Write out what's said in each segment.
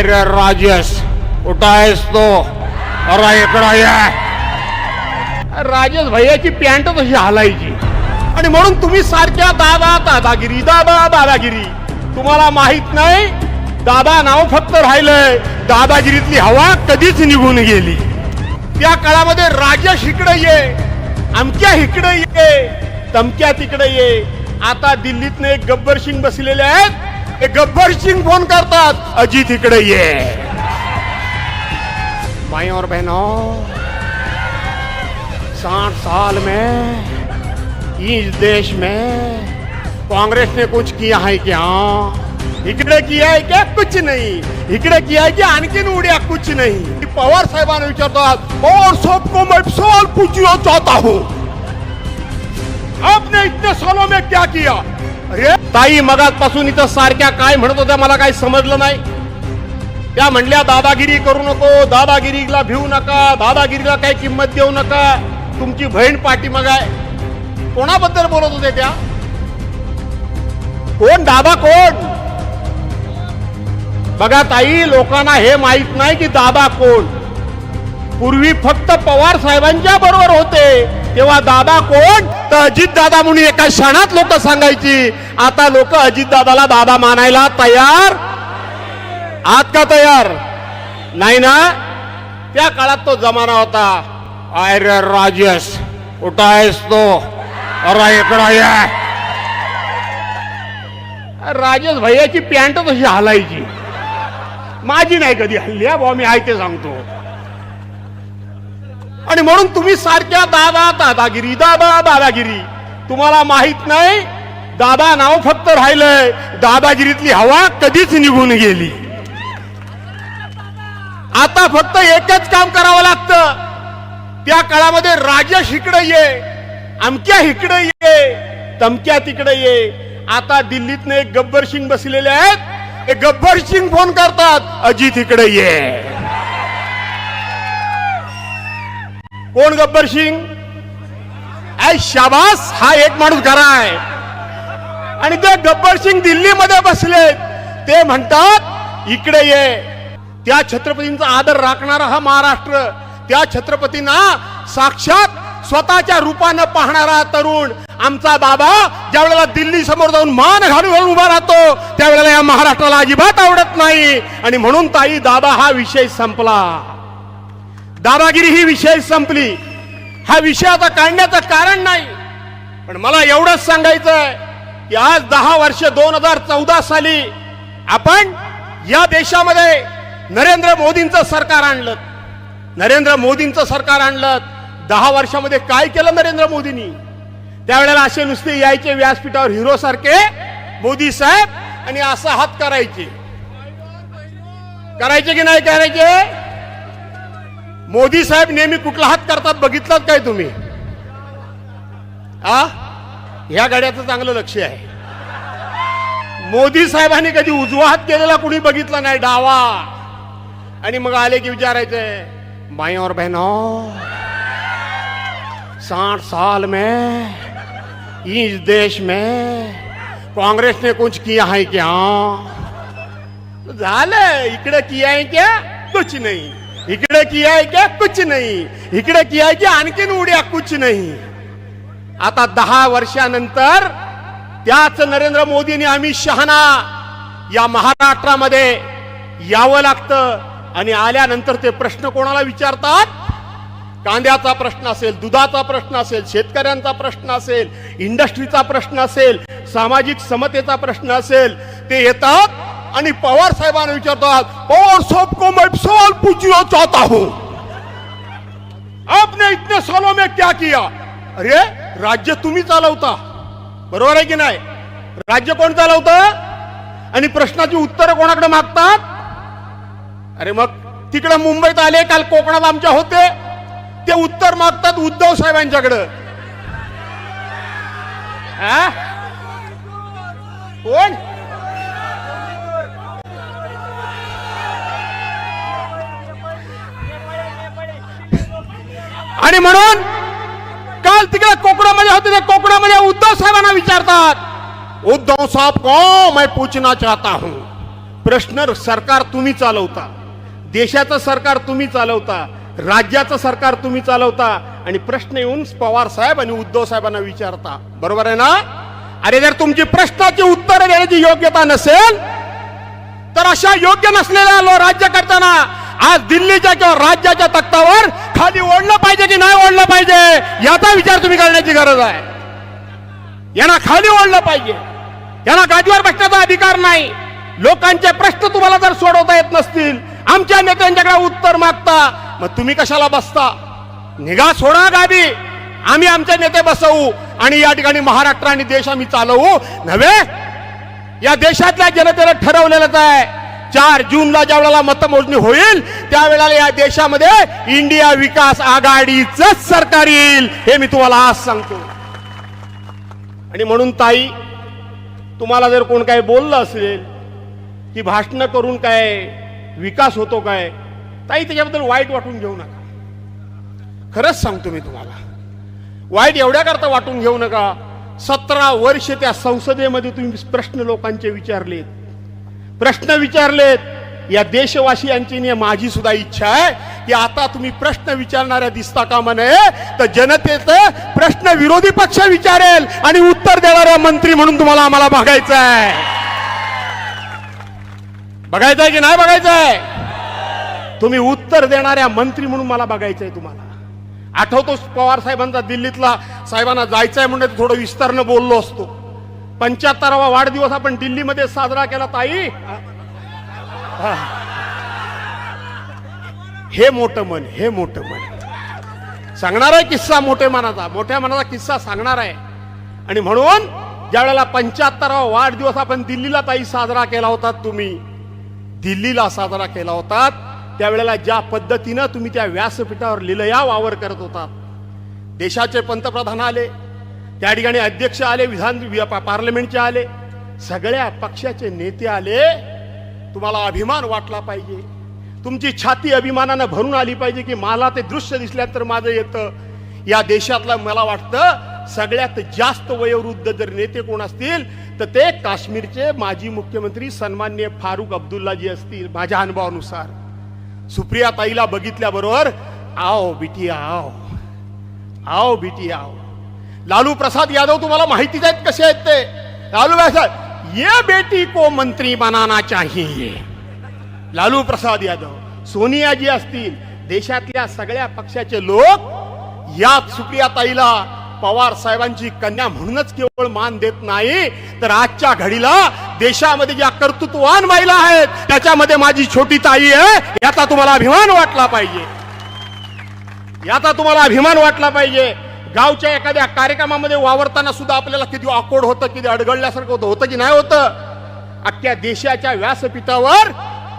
अरे राजेश कुठं तो। अरे इकडं ये राजेश भैयाची पॅन्ट तशी हालायची। आणि म्हणून तुम्ही सारख्या दादा दादागिरी दादा दादागिरी। तुम्हाला माहीत नाही दादा नाव फक्त राहिलंय दादागिरीतली हवा कधीच निघून गेली। त्या काळामध्ये राजेश इकडे ये आमच्या इकडे ये तमक्या तिकडे ये। आता दिल्लीतनं एक गब्बर सिंग बसलेले आहेत गब्बर सिंग फ़ोन करतात, अजित इकडे ये. भाई और बहनों, साठ साल में, इस देश में कांग्रेस ने कुछ किया है क्या? इकडे किया है क्या? कुछ नहीं. इकडे किया है क्या? आणखीन उड्या कुछ नहीं. पवार साहेबांना विचारतात पवार साहब को मैं सवाल पूछना चाहता हूँ। आपने इतने सालों में क्या किया? अरे ताई मगातपासून इथं सारख्या काय म्हणत होत्या मला काही समजलं नाही. त्या म्हणल्या दादागिरी करू नको दादागिरीला भिवू नका दादागिरीला काही किंमत देऊ नका तुमची बहीण पाठीमाग आहे. कोणाबद्दल बोलत होते त्या? कोण दादा कोण? बघा ताई लोकांना हे माहीत नाही की दादा कोण. पूर्वी फक्त पवार साहेबांच्या बरोबर होते. तेव्हा दादा कोण? तर अजित दादा म्हणून एका क्षणात लोक सांगायची आता लोक अजित दादाला दादा मानायला तयार? आत का तयार? नाही ना? त्या काळात तो जमाना होता. अरे राजेश कुठं आहेस तो? अरे इकडं राजेश भैयाची पॅन्ट तशी हलायची. माझी नाही कधी हल्ली बा भाऊ मी आहे ते सांगतो. आणि म्हणून तुम्ही सारख्या दादा दादागिरी दादा दादागिरी. तुम्हाला माहीत नाही दादा नाव फक्त राहिलंय. दादागिरीतली हवा कधीच निघून गेली. आता फक्त एकच काम करावं लागतं. त्या काळामध्ये राजेश इकडे ये अमक्या इकडे ये तमक्या तिकडे ये. आता दिल्लीतनं एक गब्बर सिंग बसलेले आहेत. ते गब्बर सिंग फोन करतात अजित इकडे ये. कोण गब्बर सिंग? ऐ शाबास! हा एक माणूस खरा आहे. आणि ते गब्बर सिंग दिल्लीमध्ये बसले. ते म्हणतात इकडे ये. त्या छत्रपतींचा आदर राखणारा हा महाराष्ट्र त्या छत्रपतींना साक्षात स्वतःच्या रूपानं पाहणारा तरुण आमचा बाबा ज्या वेळेला दिल्ली समोर जाऊन मान घालून घालून उभा राहतो त्यावेळेला या महाराष्ट्राला अजिबात आवडत नाही. आणि म्हणून ताई दादा हा विषय संपला. दादागिरी ही विषय संपली. हा विषय आता काढण्याचं कारण नाही. पण मला एवढंच सांगायचं आहे की आज दहा वर्ष दोन हजार चौदा साली आपण या देशामध्ये नरेंद्र मोदींचं सरकार आणलं. नरेंद्र मोदींचं सरकार आणलं. दहा वर्षामध्ये काय केलं नरेंद्र मोदींनी? त्यावेळेला असे नुसते यायचे व्यासपीठावर हिरो सारखे मोदी साहेब आणि असा हात करायचे. करायचे की नाही करायचे? मोदी साहेब नेहमी कुठला हात करतात बघितलात काय तुम्ही? आ? ह्या गाड्याचं चांगलं लक्ष आहे. मोदी साहेबांनी कधी उजवा हात केलेला कुणी बघितला नाही डावा. आणि मग आले की विचारायचंय माई और बहनो साठ साल में इस देश में काँग्रेसने कुछ किया है क्या? झालं इकडे किया है क्या? कुछ नाही. इकडे किया है क्या? कुछ नाही. इकडे किया है की आणखीन उड्या कुछ नाही. आता दहा वर्षानंतर त्याच नरेंद्र मोदींनी अमित शहाना या महाराष्ट्रामध्ये यावं लागतं. आणि आल्यानंतर ते प्रश्न कोणाला विचारतात? कांद्याचा प्रश्न असेल दुधाचा प्रश्न असेल शेतकऱ्यांचा प्रश्न असेल इंडस्ट्रीचा प्रश्न असेल सामाजिक समतेचा प्रश्न असेल ते येतात आणि पवार साहेबांना विचारतात पवार साहब को मैं सवाल पूछना चाहता हूं. आपने इतने सालों में क्या किया? अरे राज्य तुम्ही चालवता. बरोबर आहे की नाही? राज्य कोण चालवतं? आणि प्रश्नाची उत्तरं कोणाकडे मागतात? अरे मग तिकडे मुंबईत आले काल कोकणात आमच्या होते. ते उत्तर मागतात उद्धव साहेबांच्याकडं. आ? कोण? आणि म्हणून काल तिकडे कोकणामध्ये होते ते कोकणामध्ये उद्धव साहेबांना विचारतात उद्धव साहब को मैं पूछना चाहता हूं. प्रश्न सरकार तुम्ही चालवता. देशाचं सरकार तुम्ही चालवता. राज्याचं सरकार तुम्ही चालवता. आणि प्रश्न येऊन पवार साहेब आणि उद्धव साहेबांना विचारता. बरोबर आहे ना? अरे जर तुमची प्रश्नाची उत्तर देण्याची योग्यता नसेल तर अशा योग्य नसलेल्या राज्य राज्यकर्त्यांना आज दिल्लीच्या किंवा राज्याच्या तख्तावर खाली ओढलं पाहिजे की नाही ओढलं पाहिजे याचा विचार तुम्ही करण्याची गरज आहे. यांना खाली ओढलं पाहिजे. यांना गादीवर बसण्याचा अधिकार नाही. लोकांचे प्रश्न तुम्हाला जर सोडवता येत नसतील आमच्या नेत्यांच्याकडे उत्तर मागता मग तुम्ही कशाला बसता? निघा सोडा गादी. आम्ही आमचे नेते बसवू आणि या ठिकाणी महाराष्ट्र आणि देश आम्ही चालवू. नव्हे? या देशातल्या जनतेला ठरवलेलंच आहे. चार जूनला ज्या वेळेला मतमोजणी होईल त्यावेळेला या देशामध्ये इंडिया विकास आघाडीच सरकार येईल हे मी तुम्हाला आज सांगतो. आणि म्हणून ताई तुम्हाला जर कोण काय बोललं असेल की भाषणं करून काय विकास होतो काय ताई त्याच्याबद्दल वाईट वाटून घेऊ नका. खरंच सांगतो मी तुम्हाला. वाईट एवढ्याकरता वाटून घेऊ नका. सतरा वर्ष त्या संसदेमध्ये तुम्ही प्रश्न लोकांचे विचारलेत. प्रश्न विचारलेत. या देशवासियांची माझी सुद्धा इच्छा आहे की आता तुम्ही प्रश्न विचारणाऱ्या दिसता का म्हणे? तर जनतेचं प्रश्न विरोधी पक्ष विचारेल आणि उत्तर देणारा मंत्री म्हणून तुम्हाला आम्हाला बघायचं आहे. बघायचं आहे की नाही बघायचं आहे? तुम्ही उत्तर देणाऱ्या मंत्री म्हणून मला बघायचं आहे तुम्हाला. आठवतो पवार साहेबांचा दिल्लीतला साहेबांना जायचंय म्हणजे थोडं विस्तारनं बोललो असतो. पंच्याहत्तरावा वाढदिवस आपण दिल्लीमध्ये साजरा केला ताई हा. हे मोठं मन हे मोठं मन सांगणार आहे किस्सा मोठे मनाचा मोठ्या मनाचा किस्सा सांगणार आहे आणि म्हणून ज्या वेळेला पंच्याहत्तरावा वाढदिवस आपण दिल्लीला ताई साजरा केला होता तुम्ही दिल्लीला साजरा केला होता त्यावेळेला ज्या पद्धतीनं तुम्ही त्या व्यासपीठावर लिलया वावर करत होता देशाचे पंतप्रधान आले त्या ठिकाणी अध्यक्ष आले विधान पार्लमेंटचे आले सगळ्या पक्षाचे नेते आले. तुम्हाला अभिमान वाटला पाहिजे. तुमची छाती अभिमानानं भरून आली पाहिजे की मला ते दृश्य दिसल्यानंतर माझं येतं. या देशातलं मला वाटतं सगळ्यात जास्त वयोवृद्ध जर नेते कोण असतील तर ते काश्मीरचे माजी मुख्यमंत्री सन्मान्य फारुख अब्दुल्लाजी असतील माझ्या अनुभवानुसार. सुप्रिया ताईला बघितल्याबरोबर आओ बिटी आओ. आओ बिटी आओ. लालू प्रसाद यादव तुम्हाला माहितीच आहेत कसे आहेत ते? लालू प्रसाद ये बेटी को मंत्री बनाना चाहिए. लालू प्रसाद यादव सोनिया जी असतील देशातल्या सगळ्या पक्षाचे लोक या सुप्रिया ताईला पवार साहेबांची कन्या म्हणूनच केवळ मान देत नाही तर आजच्या घडीला देशामध्ये ज्या कर्तृत्ववान महिला आहेत त्याच्यामध्ये माझी छोटी ताई आहे याचा तुम्हाला अभिमान वाटला पाहिजे. याचा तुम्हाला अभिमान वाटला पाहिजे. गावच्या एखाद्या कार्यक्रमामध्ये वावरताना सुद्धा आपल्याला किती ऑकवर्ड होतं किती अडगळल्यासारखं होतं होतं की नाही होतं? अख्ख्या देशाच्या व्यासपीठावर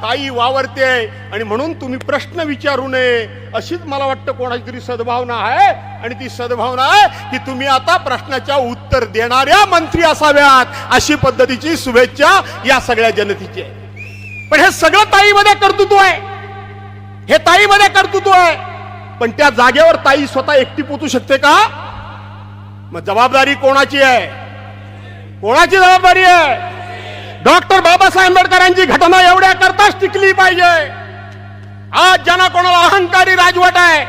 ताई वावरते आणि म्हणून तुम्ही प्रश्न विचारू नये अशीच मला वाटतं कोणाची तरी सद्भावना आहे. आणि ती सद्भावना आहे की तुम्ही आता प्रश्नाच्या उत्तर देणाऱ्या मंत्री असाव्यात अशी पद्धतीची शुभेच्छा या सगळ्या जनतेची आहे. पण हे सगळं ताईमध्ये कर्तृत्व आहे. हे ताईमध्ये कर्तृत्व आहे. पण त्या जागेवर ताई स्वतः एकटी पोचू शकते का? मग जबाबदारी कोणाची आहे? कोणाची जबाबदारी आहे? डॉक्टर बाबासाहेब आंबेडकरांची घटना एवढ्या करताच टिकली पाहिजे. आज ज्यांना कोणाला अहंकारी राजवट आहे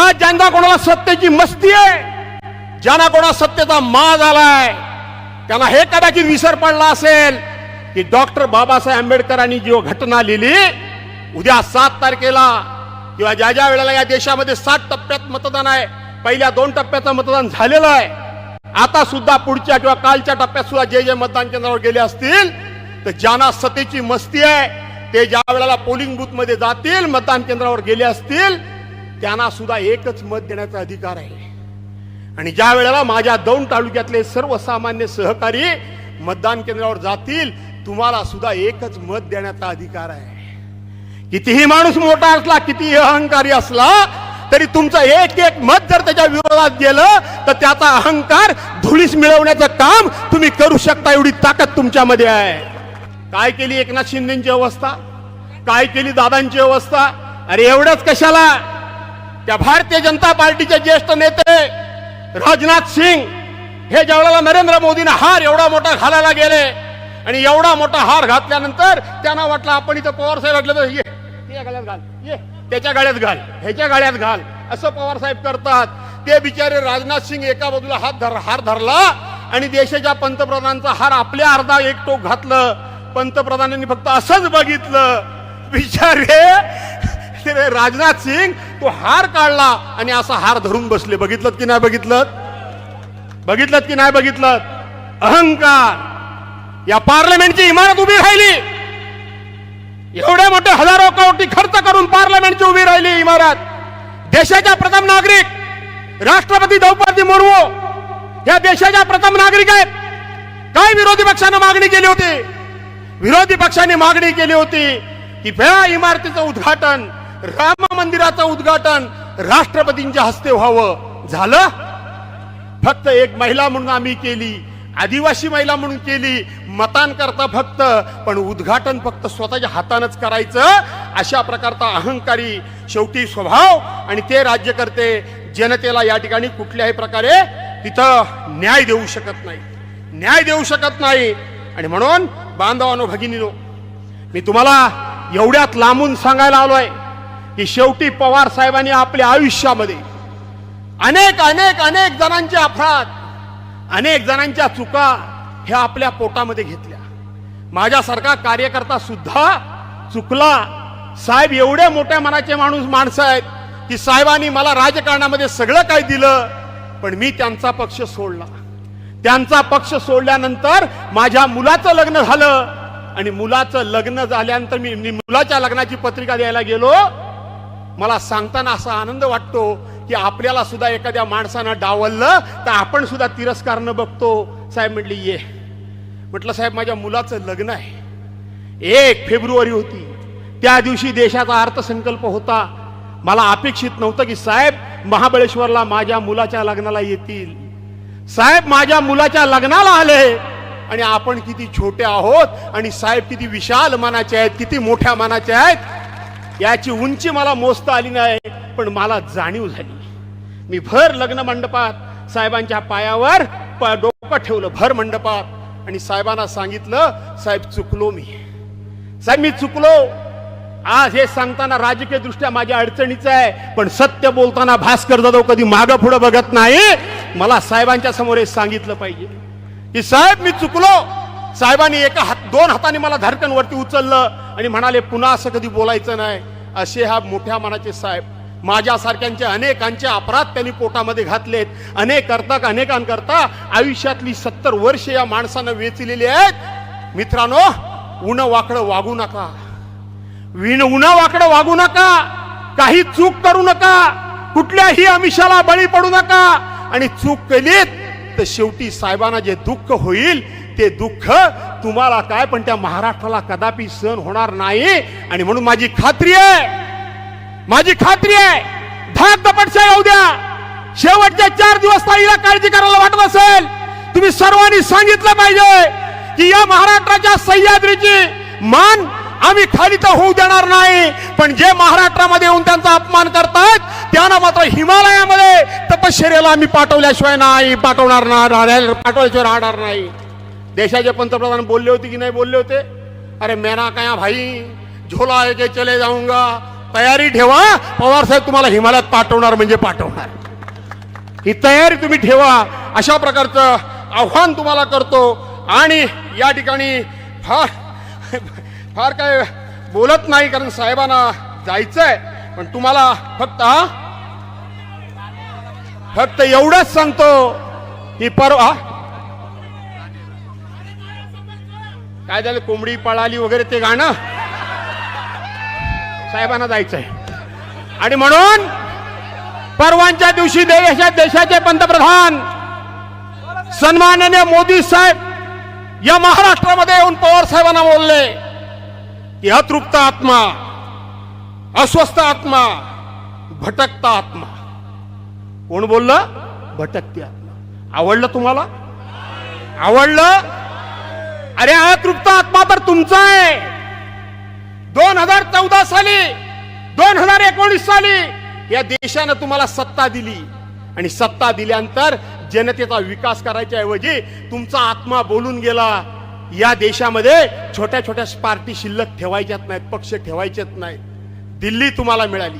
आज ज्यांना कोणाला सत्तेची मस्ती आहे ज्यांना कोणा सत्तेचा माज आलाय त्यांना हे कदाचित विसर पडला असेल की डॉक्टर बाबासाहेब आंबेडकरांनी जी घटना लिहिली उद्या सात तारखेला किंवा ज्या ज्या वेळेला या देशामध्ये सात टप्प्यात मतदान आहे पहिल्या दोन टप्प्याचं मतदान झालेलं आहे आता सुद्धा पुढच्या किंवा कालच्या टप्प्यात सुद्धा जे जे मतदान केंद्रावर गेले असतील तर ज्यांना सतेची मस्ती आहे ते ज्या वेळेला पोलिंग बूथमध्ये जातील मतदान केंद्रावर गेले असतील त्यांना सुद्धा एकच मत देण्याचा अधिकार आहे. आणि ज्या वेळेला माझ्या दौंड तालुक्यातले सर्वसामान्य सहकारी मतदान केंद्रावर जातील तुम्हाला सुद्धा एकच मत देण्याचा अधिकार आहे. कितीही माणूस मोठा असला कितीही अहंकारी असला तरी तुमचं एक एक मत जर त्याच्या विरोधात गेलं तर त्याचा अहंकार धुळीस मिळवण्याचं काम तुम्ही करू शकता एवढी ताकद तुमच्यामध्ये आहे. काय केली एकनाथ शिंदेची अवस्था? काय केली दादांची अवस्था? अरे एवढंच कशाला? त्या भारतीय जनता पार्टीचे ज्येष्ठ नेते राजनाथ सिंग हे ज्यावेळेला नरेंद्र मोदींना हार एवढा मोठा घालायला गेले आणि एवढा मोठा हार घातल्यानंतर त्यांना वाटलं आपण इथं पवार साहेब वाटलं तर या गळ्यात घाल. ये. त्याच्या गाड्यात घाल. ह्याच्या गाड्यात घाल. असं पवार साहेब करतात. ते बिचारे राजनाथ सिंग एका बाजूला हात धर हार धरला आणि देशाच्या पंतप्रधानांचा हार आपल्या अर्धा एक टोक घातलं. पंतप्रधानांनी फक्त असंच बघितलं. बिचारे राजनाथ सिंग तो हार काढला आणि असा हार धरून बसले. बघितलं की नाही बघितलं बघितलं की नाही बघितलं अहंकार. या पार्लमेंटची इमारत उभी राहिली. एवढे मोठे हजारो कोटी खर्च करून पार्लमेंटची उभी राहिली इमारत. देशाच्या प्रथम नागरिक राष्ट्रपती द्रौपदी मुर्मू या देशाच्या प्रथम नागरिक आहेत. काय विरोधी पक्षानं मागणी केली होती? विरोधी पक्षाने मागणी केली होती की या इमारतीचं उद्घाटन राम मंदिराचं उद्घाटन राष्ट्रपतींच्या हस्ते व्हावं. झालं? फक्त एक महिला म्हणून आम्ही केली. आदिवासी महिला म्हणून केली मतांकरता फक्त पण उद्घाटन फक्त स्वतःच्या हातानंच करायचं अशा प्रकारचा अहंकारी शेवटी स्वभाव आणि ते राज्यकर्ते जनतेला या ठिकाणी कुठल्याही प्रकारे तिथं न्याय देऊ शकत नाही न्याय देऊ शकत नाही. आणि म्हणून बांधवानो भगिनीनो मी तुम्हाला एवढ्यात लांबून सांगायला आलोय की शेवटी पवार साहेबांनी आपल्या आयुष्यामध्ये अनेक अनेक अनेक जणांचे अपराध अनेक जणांच्या चुका ह्या आपल्या पोटामध्ये घेतल्या. माझ्यासारखा कार्यकर्ता सुद्धा चुकला. साहेब एवढे मोठ्या मनाचे माणूस माणसं आहेत की साहेबांनी मला राजकारणामध्ये सगळं काही दिलं पण मी त्यांचा पक्ष सोडला. त्यांचा पक्ष सोडल्यानंतर माझ्या मुलाचं लग्न झालं आणि मुलाचं लग्न झाल्यानंतर मी मी मुलाच्या लग्नाची पत्रिका द्यायला गेलो. मला सांगताना असा आनंद वाटतो की आपल्याला सुद्धा एखाद्या माणसानं डावललं तर आपण सुद्धा तिरस्कारनं बघतो. साहेब म्हटली ये. म्हटलं साहेब माझ्या मुलाचं लग्न आहे. एक फेब्रुवारी होती. त्या दिवशी देशाचा अर्थसंकल्प होता. मला अपेक्षित नव्हतं की साहेब महाबळेश्वरला माझ्या मुलाच्या लग्नाला येतील. साहेब माझ्या मुलाच्या लग्नाला आले. आणि आपण किती छोटे आहोत आणि साहेब किती विशाल मनाचे आहेत किती मोठ्या मनाचे आहेत याची उंची मला मोजता आली नाही. पण मला जाणीव झाली. मी भर लग्न मंडपात साहेबांच्या पायावर प- डोकं ठेवलं भर मंडपात. आणि साहेबांना सांगितलं साहेब चुकलो मी. साहेब मी चुकलो. आज हे सांगताना राजकीय दृष्ट्या माझ्या अडचणीचं आहे पण सत्य बोलताना भास्कर जाधव कधी मागं पुढे बघत नाही. मला साहेबांच्या समोर हे सांगितलं पाहिजे की साहेब मी चुकलो. साहेबांनी एका हात दोन हाताने मला धडकन वरती उचललं आणि म्हणाले पुन्हा असं कधी बोलायचं नाही. असे हा मोठ्या मनाचे साहेब माझ्यासारख्यांचे अनेकांचे अपराध त्यांनी पोटामध्ये घातलेत. अनेक करता अनेकांकरता आयुष्यातली सत्तर वर्ष या माणसानं वेचलेली आहेत. मित्रांनो उन वाकडं वागू नका. विण उन वाकडं वागू नका. काही चूक करू नका. कुठल्याही आमिषाला बळी पडू नका. आणि चूक केलीत तर शेवटी साहेबांना जे दुःख होईल ते दुःख तुम्हाला काय? पण त्या महाराष्ट्राला कदापि सहन होणार नाही. आणि म्हणून माझी खात्री आहे माझी खात्री आहे धाक दपटशा येऊ द्या. शेवटच्या चार दिवस ताईला काळजी करायला वाटत असेल. तुम्ही सर्वांनी सांगितलं पाहिजे की या महाराष्ट्राच्या सह्याद्रीची मान आम्ही खाली तर होऊ देणार नाही. पण जे महाराष्ट्रामध्ये येऊन त्यांचा अपमान करतात त्यांना मात्र हिमालयामध्ये तपश्चर्याला आम्ही पाठवल्याशिवाय नाही पाठवणार नाही पाठवल्याशिवाय राहणार नाही. देशाचे पंतप्रधान बोलले होते की नाही बोलले होते? अरे मेना काय भाई झोला आहे चले जाऊंगा तयारी ठेवा पवार साहेब तुम्हाला हिमालयात पाठवणार म्हणजे पाठवणार. ही तयारी तुम्ही ठेवा अशा प्रकारचं आव्हान तुम्हाला करतो. आणि या ठिकाणी फार फार काय बोलत नाही कारण साहेबांना जायचंय. पण तुम्हाला फक्त फक्त एवढंच सांगतो की परवा काय झालं? कोंबडी पळाली वगैरे ते गाणं? साहेबांना जायचंय. आणि म्हणून परवांच्या दिवशी देशात देशाचे पंतप्रधान सन्माननीय मोदी साहेब या महाराष्ट्रामध्ये येऊन पवार साहेबांना बोलले की अतृप्त आत्मा अस्वस्थ आत्मा भटकता आत्मा. कोण बोललं? भटकती आत्मा. आवडलं तुम्हाला? आवडलं? अरे अतृप्त आत्मा तर तुमचा आहे. दोन हजार चौदा दोन हजार एकोणीस साली या देशानं तुम्हाला सत्ता दिली. आणि सत्ता दिल्यानंतर जनतेचा विकास करायच्या ऐवजी तुमचा आत्मा बोलून गेला. या देशामध्ये छोट्या छोट्या पार्टी शिल्लक ठेवायच्यात नाहीत पक्ष ठेवायचेच नाहीत. दिल्ली तुम्हाला मिळाली.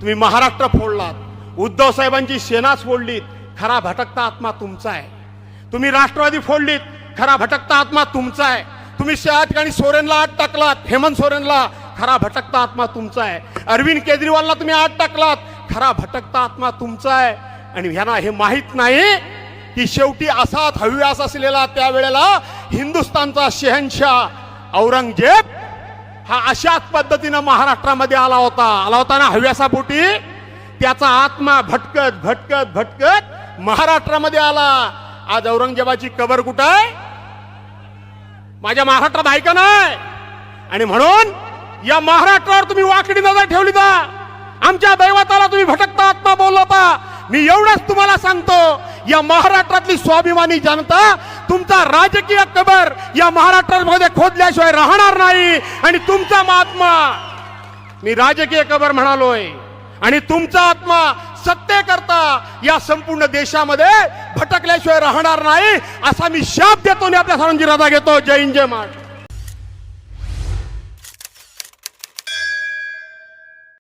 तुम्ही महाराष्ट्र फोडलात. उद्धव साहेबांची सेना फोडलीत खरा भटकता आत्मा तुमचा आहे. तुम्ही राष्ट्रवादी फोडलीत. खरा भटकता आत्मा तुमचा आहे. तुम्ही त्या ठिकाणी सोरेनला आत टाकलात हेमंत सोरेनला. खरा भटकता आत्मा तुमचा आहे. अरविंद केजरीवालला तुम्ही आत टाकलात. खरा भटकता आत्मा तुमचा आहे. आणि ह्यांना हे माहीत नाही की शेवटी असाच हव्यास असलेला त्यावेळेला हिंदुस्थानचा शहनशाह औरंगजेब हा अशाच पद्धतीनं महाराष्ट्रामध्ये आला होता. आला होता ना हव्यासापोटी? त्याचा आत्मा भटकत भटकत भटकत महाराष्ट्रामध्ये आला. आज औरंगजेबाची कबर कुठं आहे? माझ्या महाराष्ट्रात आहे का नाही? आणि म्हणून या महाराष्ट्रावर तुम्ही वाकडी नजर ठेवली का आमच्या दैवताला तुम्ही भटकता आत्मा बोलवता. मी एवढंच तुम्हाला सांगतो या महाराष्ट्रातली स्वाभिमानी जनता तुमचा राजकीय कबर या महाराष्ट्रामध्ये खोदल्याशिवाय राहणार नाही. आणि तुमचा महात्मा मी राजकीय कबर म्हणालोय आणि तुमचा आत्मा सत्ते करता या संपूर्ण देशामध्ये भटकल्याशिवाय राहणार नाही असा मी शाप देतो आणि आपल्या सर्वांची राजा घेतो. जय हिंद जय महाराष्ट्र.